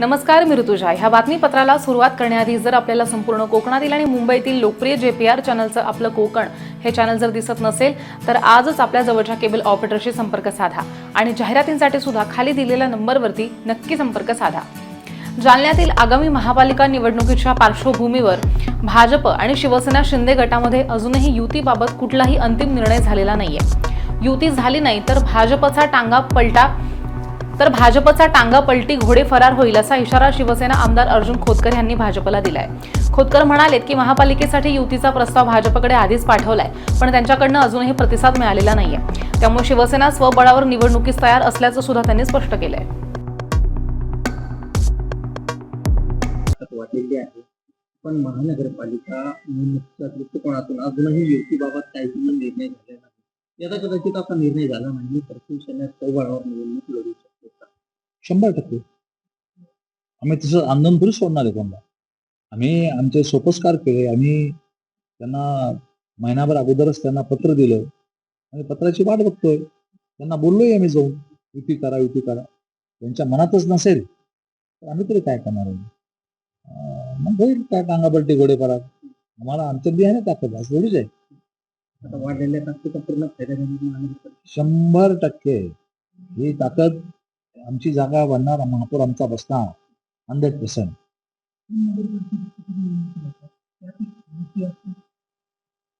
नमस्कार मी ऋतुजा. ह्या बातमीपत्राला सुरुवात करण्याआधी जर आपल्याला संपूर्ण कोकणातील आणि मुंबईतील लोकप्रिय जे पी आर चॅनलचं आपलं कोकण हे चॅनल जर दिसत नसेल तर आजच आपल्या जवळच्या केबल ऑपरेटरशी संपर्क साधा आणि जाहिरातींसाठी सुद्धा खाली दिलेल्या नंबरवरती नक्की संपर्क साधा. जालन्यातील आगामी महापालिका निवडणुकीच्या पार्श्वभूमीवर भाजप आणि शिवसेना शिंदे गटामध्ये अजूनही युतीबाबत कुठलाही अंतिम निर्णय झालेला नाहीये. युती झाली नाही तर भाजपचा टांगा पलटा तर भाजपचा टांगा पलटी घोडे फरार होईल असा इशारा शिवसेना आमदार अर्जुन खोतकर यांनी भाजपला दिलाय. खोतकर म्हणालेत की महापालिकेसाठी युतीचा प्रस्ताव भाजपकडे आधीच पाठवलाय पण त्यांच्याकडनं अजूनही प्रतिसाद मिळालेला नाहीये. त्यामुळे शिवसेना स्वबळावर निवडणुकीस तयार असल्याचं सुद्धा त्यांनी स्पष्ट केलंय. पण महानगरपालिका निवडणुकीच्या दृष्टिकोनातून अजूनही युतीबाबत काहीही निर्णय झाले नाही. याचा कदाचित आता निर्णय झाला नाही तर शिवसेना चौबळावर निवडणूक शंभर टक्के. आम्ही तसं आंदोलन थोडी सोडणार आहे कोणाला आम्ही आमचे सोपस्कार केले. आम्ही त्यांना महिनाभर अगोदरच त्यांना पत्र दिलं. आणि पत्राची वाट बघतोय. त्यांना बोललोय आम्ही जाऊन. युती करा युती करा. त्यांच्या मनातच नसेल. तर आम्ही तरी काय करणार आहे? मग होईल काय टांगाबलटी घोडे पडा आम्हाला आमच्या बी आहे ना ताकद असं थोडीच आहे. आता वाढलेल्या ताकदीचा पूर्ण फायदा घेणार महानगरपालिका शंभर टक्के. ही ताकद आमची जागा बनणार महापौर आमचा बसणार हंड्रेड पर्सेंट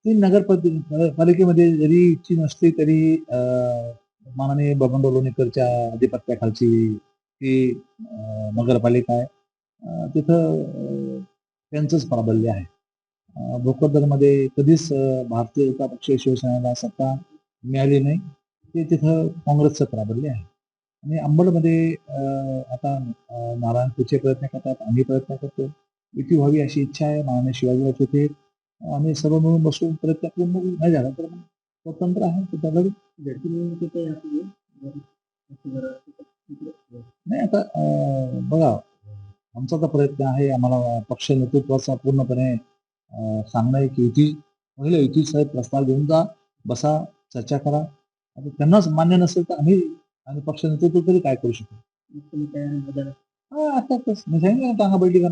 ती नगरपालिके पालिकेमध्ये जरी इच्छी नसली तरी अं, माननीय बबन लोणीकरच्या अधिपत्याखालची ती नगरपालिका आहे. तिथं त्यांचंच प्राबल्य आहे. भोकरदरमध्ये कधीच भारतीय जनता पक्ष शिवसेनेला सत्ता मिळाली नाही. ते तिथं काँग्रेसचं प्राबल्य आहे. आणि अंबडमध्ये आता नारायण पुढचे प्रयत्न करतात आम्ही प्रयत्न करतो युती व्हावी अशी इच्छा आहे. माननीय शिवाजीराव तिथे आम्ही सर्व मिळून बसून प्रयत्न करून मग नाही झाला तर मग स्वतंत्र आहे. नाही आता बघा आमचा तर प्रयत्न आहे. आम्हाला पक्ष नेतृत्वाचा पूर्णपणे सांगणं आहे की युती महिला युती साहेब प्रस्ताव घेऊन जा बसा चर्चा करा. आता त्यांनाच मान्य नसेल तर आम्ही आणि पक्ष नेतृत्व तरी काय करू शकतो? तुम्ही काय बदल हा, आता मी सांगितलं ना, टांगा बैठी